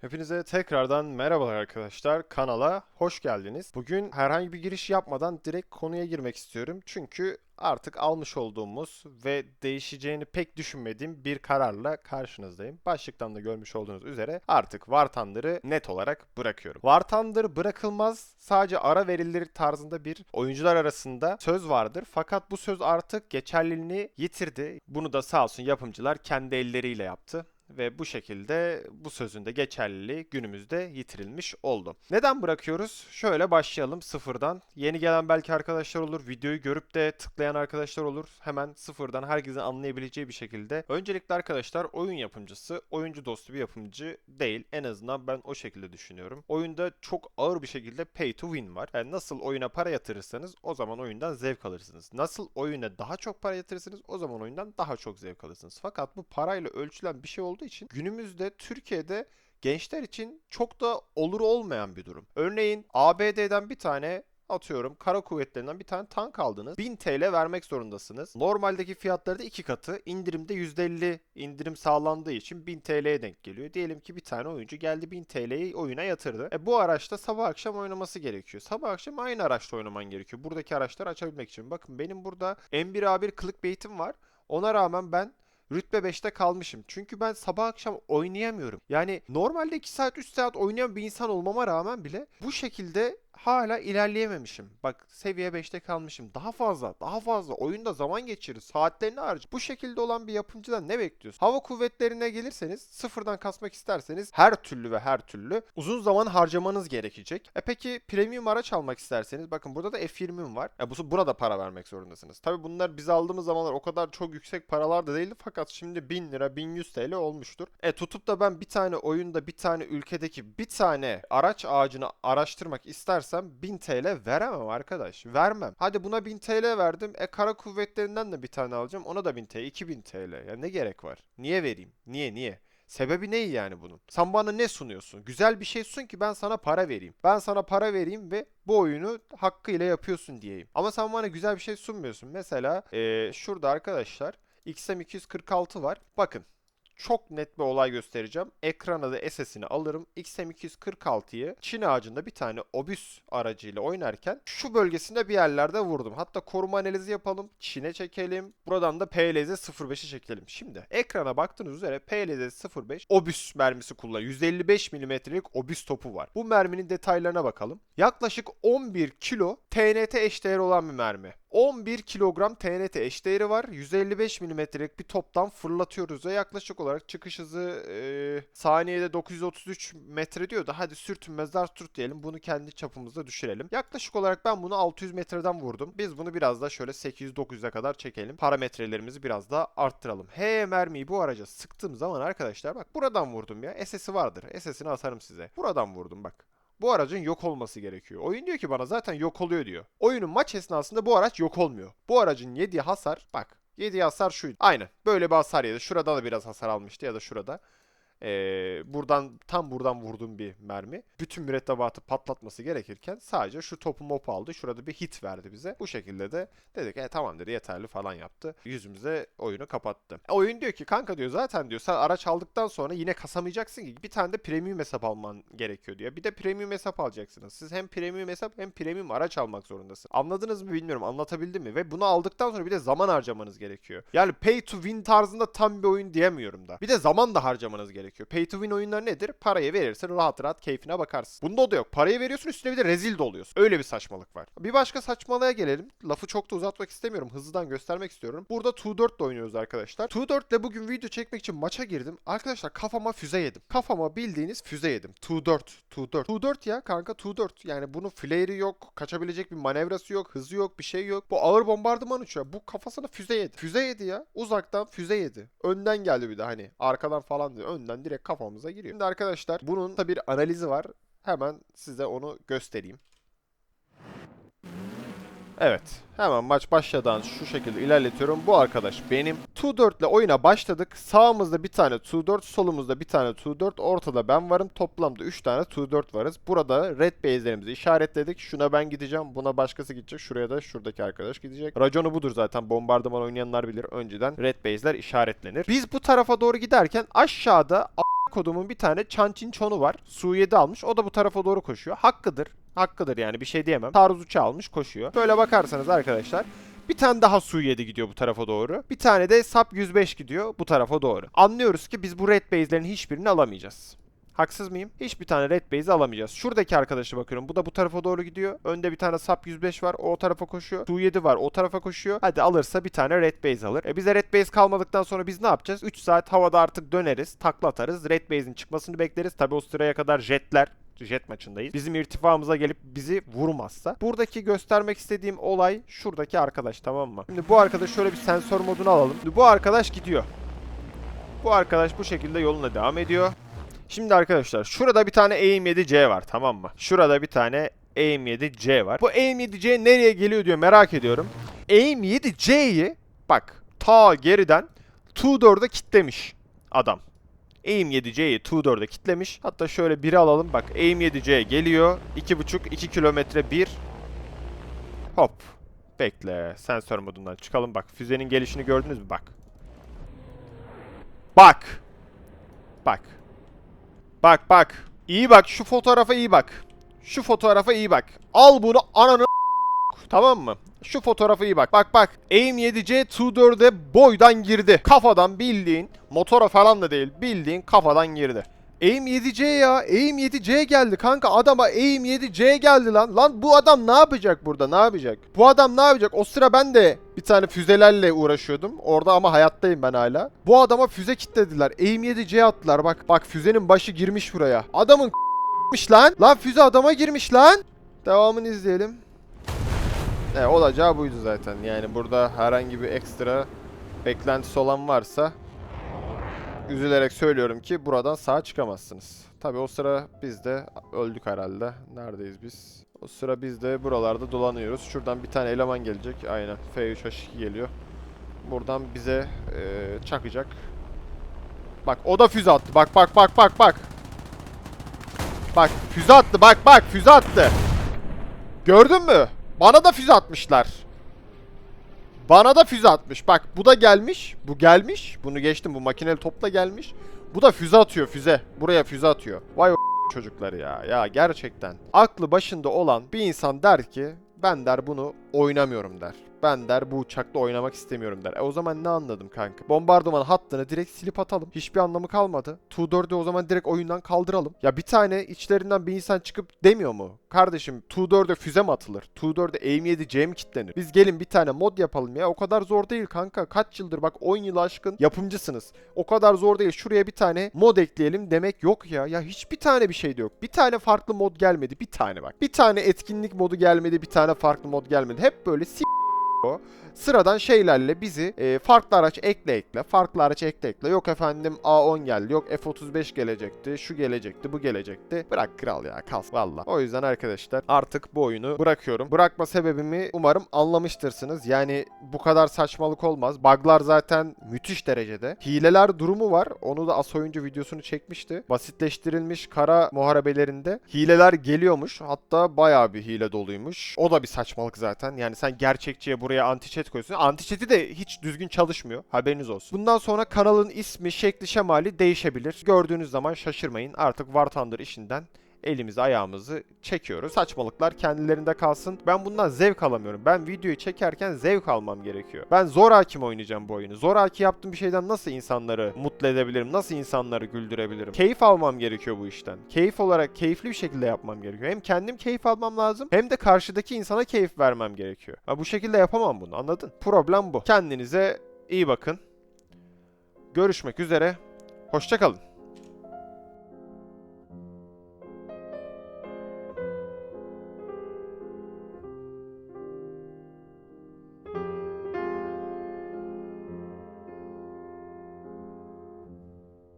Hepinize tekrardan merhabalar arkadaşlar. Kanala hoş geldiniz. Bugün herhangi bir giriş yapmadan direkt konuya girmek istiyorum. Çünkü artık almış olduğumuz ve değişeceğini pek düşünmediğim bir kararla karşınızdayım. Başlıktan da görmüş olduğunuz üzere artık War net olarak bırakıyorum. War bırakılmaz sadece ara verilir tarzında bir oyuncular arasında söz vardır. Fakat bu söz artık geçerliliğini yitirdi. Bunu da sağ olsun yapımcılar kendi elleriyle yaptı ve bu şekilde bu sözün de geçerliliği günümüzde yitirilmiş oldu. Neden bırakıyoruz? Şöyle başlayalım sıfırdan. Yeni gelen belki arkadaşlar olur, videoyu görüp de tıklayan arkadaşlar olur. Hemen sıfırdan herkesin anlayabileceği bir şekilde. Öncelikle arkadaşlar oyun yapımcısı, oyuncu dostu bir yapımcı değil. En azından ben o şekilde düşünüyorum. Oyunda çok ağır bir şekilde pay to win var. Yani nasıl oyuna para yatırırsanız o zaman oyundan zevk alırsınız. Nasıl oyuna daha çok para yatırırsınız o zaman oyundan daha çok zevk alırsınız. Fakat bu parayla ölçülen bir şey olduğu için günümüzde Türkiye'de gençler için çok da olur olmayan bir durum. Örneğin ABD'den bir tane atıyorum kara kuvvetlerinden bir tane tank aldınız. 1000 TL vermek zorundasınız. Normaldeki fiyatları da iki katı. İndirimde %50 indirim sağlandığı için 1000 TL'ye denk geliyor. Diyelim ki bir tane oyuncu geldi 1000 TL'yi oyuna yatırdı. E bu araçta sabah akşam oynaması gerekiyor. Sabah akşam aynı araçta oynaman gerekiyor. Buradaki araçları açabilmek için. Bakın benim burada M1A1 clickbait'im var. Ona rağmen ben rütbe 5'te kalmışım. Çünkü ben sabah akşam oynayamıyorum. Yani normalde 2 saat 3 saat oynayan bir insan olmama rağmen bile bu şekilde hala ilerleyememişim. Bak seviye 5'te kalmışım. Daha fazla, daha fazla oyunda zaman geçirir. Saatlerini harcar. Bu şekilde olan bir yapımcıdan ne bekliyorsun? Hava kuvvetlerine gelirseniz, sıfırdan kasmak isterseniz her türlü ve her türlü uzun zaman harcamanız gerekecek. E peki premium araç almak isterseniz bakın burada da F20'm var. E bu buna da para vermek zorundasınız. Tabi bunlar biz aldığımız zamanlar o kadar çok yüksek paralar da değildi fakat şimdi 1000 lira 1100 TL olmuştur. E tutup da ben bir tane oyunda bir tane ülkedeki bir tane araç ağacını araştırmak istersem 1000 TL veremem arkadaş. Vermem. Hadi buna 1000 TL verdim. E kara kuvvetlerinden de bir tane alacağım. Ona da 1000 TL, 2000 TL. Ya ne gerek var? Niye vereyim? Niye niye? Sebebi ne yani bunun? Sen bana ne sunuyorsun? Güzel bir şey sun ki ben sana para vereyim. Ben sana para vereyim ve bu oyunu hakkıyla yapıyorsun diyeyim. Ama sen bana güzel bir şey sunmuyorsun. Mesela eee, şurada arkadaşlar XM246 var. Bakın çok net bir olay göstereceğim. Ekrana da SS'ini alırım. XM246'yı Çin ağacında bir tane obüs aracıyla oynarken şu bölgesinde bir yerlerde vurdum. Hatta koruma analizi yapalım. Çin'e çekelim. Buradan da PLZ 05'e çekelim. Şimdi ekrana baktığınız üzere PLZ 05 obüs mermisi kullanıyor. 155 milimetrelik obüs topu var. Bu merminin detaylarına bakalım. Yaklaşık 11 kilo TNT eşdeğeri olan bir mermi. 11 kilogram TNT eşdeğeri var. 155 milimetrelik bir toptan fırlatıyoruz ve yaklaşık olarak çıkış hızı e, saniyede 933 metre diyor da hadi sürtünmezler tut diyelim. Bunu kendi çapımızda düşürelim. Yaklaşık olarak ben bunu 600 metreden vurdum. Biz bunu biraz da şöyle 800-900'e kadar çekelim. Parametrelerimizi biraz daha arttıralım. He mermiyi bu araca sıktığım zaman arkadaşlar bak buradan vurdum ya. SS'i vardır. SS'ini atarım size. Buradan vurdum bak. Bu aracın yok olması gerekiyor. Oyun diyor ki bana zaten yok oluyor diyor. Oyunun maç esnasında bu araç yok olmuyor. Bu aracın yediği hasar bak. Yediği hasar şuydu. Aynen. Böyle bir hasar yedi. Şurada da biraz hasar almıştı ya da şurada. Ee, buradan tam buradan vurduğum bir mermi. Bütün mürettebatı patlatması gerekirken sadece şu topu mopu aldı. Şurada bir hit verdi bize. Bu şekilde de dedik e tamam dedi yeterli falan yaptı. Yüzümüze oyunu kapattı. E, oyun diyor ki kanka diyor zaten diyor sen araç aldıktan sonra yine kasamayacaksın ki bir tane de premium hesap alman gerekiyor diyor. Bir de premium hesap alacaksınız. Siz hem premium hesap hem premium araç almak zorundasın. Anladınız mı bilmiyorum anlatabildim mi? Ve bunu aldıktan sonra bir de zaman harcamanız gerekiyor. Yani pay to win tarzında tam bir oyun diyemiyorum da. Bir de zaman da harcamanız gerekiyor. Pay to win oyunlar nedir? Parayı verirsin rahat rahat keyfine bakarsın. Bunda o da yok. Parayı veriyorsun üstüne bir de rezil de oluyorsun. Öyle bir saçmalık var. Bir başka saçmalığa gelelim. Lafı çok da uzatmak istemiyorum. Hızlıdan göstermek istiyorum. Burada 2-4 ile oynuyoruz arkadaşlar. 2-4 ile bugün video çekmek için maça girdim. Arkadaşlar kafama füze yedim. Kafama bildiğiniz füze yedim. 2-4. 2-4. 2-4 ya kanka 2-4. Yani bunun flare'i yok. Kaçabilecek bir manevrası yok. Hızı yok. Bir şey yok. Bu ağır bombardıman uçuyor. Bu kafasına füze yedi. Füze yedi ya. Uzaktan füze yedi. Önden geldi bir de hani. Arkadan falan değil. Önden direkt kafamıza giriyor. Şimdi arkadaşlar bunun da bir analizi var. Hemen size onu göstereyim. Evet. Hemen maç başladan şu şekilde ilerletiyorum. Bu arkadaş benim. 2-4 ile oyuna başladık. Sağımızda bir tane 2-4, solumuzda bir tane 2-4, ortada ben varım. Toplamda 3 tane 2-4 varız. Burada red base'lerimizi işaretledik. Şuna ben gideceğim. Buna başkası gidecek. Şuraya da şuradaki arkadaş gidecek. Raconu budur zaten. Bombardıman oynayanlar bilir. Önceden red base'ler işaretlenir. Biz bu tarafa doğru giderken aşağıda kodumun bir tane Çançin Çonu var. Su-7 almış. O da bu tarafa doğru koşuyor. Hakkıdır. Hakkıdır yani bir şey diyemem. Taarruz uçağı almış koşuyor. Böyle bakarsanız arkadaşlar bir tane daha Su-7 gidiyor bu tarafa doğru. Bir tane de Sap 105 gidiyor bu tarafa doğru. Anlıyoruz ki biz bu red base'lerin hiçbirini alamayacağız. Haksız mıyım? Hiçbir tane red base alamayacağız. Şuradaki arkadaşa bakıyorum. Bu da bu tarafa doğru gidiyor. Önde bir tane Sap 105 var. O tarafa koşuyor. Su-7 var. O tarafa koşuyor. Hadi alırsa bir tane red base alır. E bize red base kalmadıktan sonra biz ne yapacağız? 3 saat havada artık döneriz. Takla atarız. Red base'in çıkmasını bekleriz. Tabi o sıraya kadar jetler jet maçındayız. Bizim irtifamıza gelip bizi vurmazsa. Buradaki göstermek istediğim olay şuradaki arkadaş tamam mı? Şimdi bu arkadaş şöyle bir sensör modunu alalım. Şimdi bu arkadaş gidiyor. Bu arkadaş bu şekilde yoluna devam ediyor. Şimdi arkadaşlar şurada bir tane AIM-7C var tamam mı? Şurada bir tane AIM-7C var. Bu AIM-7C nereye geliyor diyor merak ediyorum. AIM-7C'yi bak ta geriden Tudor'da kitlemiş adam. AIM-7C'yi Tudor'da kitlemiş. Hatta şöyle biri alalım. Bak AIM-7C geliyor. 2.5 2 kilometre bir. Hop. Bekle. Sensör modundan çıkalım bak. Füzenin gelişini gördünüz mü? Bak. Bak. Bak. Bak bak. İyi bak. Şu fotoğrafa iyi bak. Şu fotoğrafa iyi bak. Al bunu ananı Tamam mı? Şu fotoğrafa iyi bak. Bak bak. AIM-7C 2.4'e boydan girdi. Kafadan bildiğin. Motora falan da değil. Bildiğin kafadan girdi. AIM-7C ya. AIM-7C geldi kanka. Adama AIM-7C geldi lan. Lan bu adam ne yapacak burada? Ne yapacak? Bu adam ne yapacak? O sıra ben de bir tane füzelerle uğraşıyordum. Orada ama hayattayım ben hala. Bu adama füze kitlediler. AIM-7C attılar. Bak bak füzenin başı girmiş buraya. Adamın girmiş lan. Lan füze adama girmiş lan. Devamını izleyelim. E, olacağı buydu zaten. Yani burada herhangi bir ekstra beklentisi olan varsa üzülerek söylüyorum ki buradan sağ çıkamazsınız. Tabi o sıra biz de öldük herhalde. Neredeyiz biz? O sıra biz de buralarda dolanıyoruz. Şuradan bir tane eleman gelecek. Aynen. F3H2 geliyor. Buradan bize e, çakacak. Bak o da füze attı. Bak bak bak bak bak. Bak füze attı. Bak bak füze attı. Gördün mü? Bana da füze atmışlar. Bana da füze atmış. Bak bu da gelmiş. Bu gelmiş. Bunu geçtim. Bu makineli topla gelmiş. Bu da füze atıyor füze. Buraya füze atıyor. Vay o çocukları ya. Ya gerçekten. Aklı başında olan bir insan der ki ben der bunu oynamıyorum der. Ben der bu uçakla oynamak istemiyorum der. E o zaman ne anladım kanka? Bombardıman hattını direkt silip atalım. Hiçbir anlamı kalmadı. 2-4'ü o zaman direkt oyundan kaldıralım. Ya bir tane içlerinden bir insan çıkıp demiyor mu? Kardeşim 2-4'e füze mi atılır? 2-4'e AIM-7C mi kitlenir? Biz gelin bir tane mod yapalım ya. O kadar zor değil kanka. Kaç yıldır bak 10 yıl aşkın yapımcısınız. O kadar zor değil. Şuraya bir tane mod ekleyelim demek yok ya. Ya hiçbir tane bir şey de yok. Bir tane farklı mod gelmedi. Bir tane bak. Bir tane etkinlik modu gelmedi. Bir tane farklı mod gelmedi. Hep böyle s- o. Sıradan şeylerle bizi e, farklı araç ekle ekle, farklı araç ekle ekle. Yok efendim A10 geldi, yok F35 gelecekti, şu gelecekti, bu gelecekti. Bırak kral ya, kalsın valla. O yüzden arkadaşlar artık bu oyunu bırakıyorum. Bırakma sebebimi umarım anlamıştırsınız. Yani bu kadar saçmalık olmaz. Buglar zaten müthiş derecede. Hileler durumu var. Onu da as oyuncu videosunu çekmişti. Basitleştirilmiş kara muharebelerinde hileler geliyormuş. Hatta bayağı bir hile doluymuş. O da bir saçmalık zaten. Yani sen gerçekçiye buraya anti-chat koyuyorsun. Anti-chat'i de hiç düzgün çalışmıyor. Haberiniz olsun. Bundan sonra kanalın ismi, şekli, şemali değişebilir. Gördüğünüz zaman şaşırmayın. Artık War Thunder işinden elimizi ayağımızı çekiyoruz. Saçmalıklar kendilerinde kalsın. Ben bundan zevk alamıyorum. Ben videoyu çekerken zevk almam gerekiyor. Ben zor hakim oynayacağım bu oyunu. Zor hakim yaptığım bir şeyden nasıl insanları mutlu edebilirim? Nasıl insanları güldürebilirim? Keyif almam gerekiyor bu işten. Keyif olarak keyifli bir şekilde yapmam gerekiyor. Hem kendim keyif almam lazım hem de karşıdaki insana keyif vermem gerekiyor. Ha, bu şekilde yapamam bunu anladın? Problem bu. Kendinize iyi bakın. Görüşmek üzere. Hoşçakalın.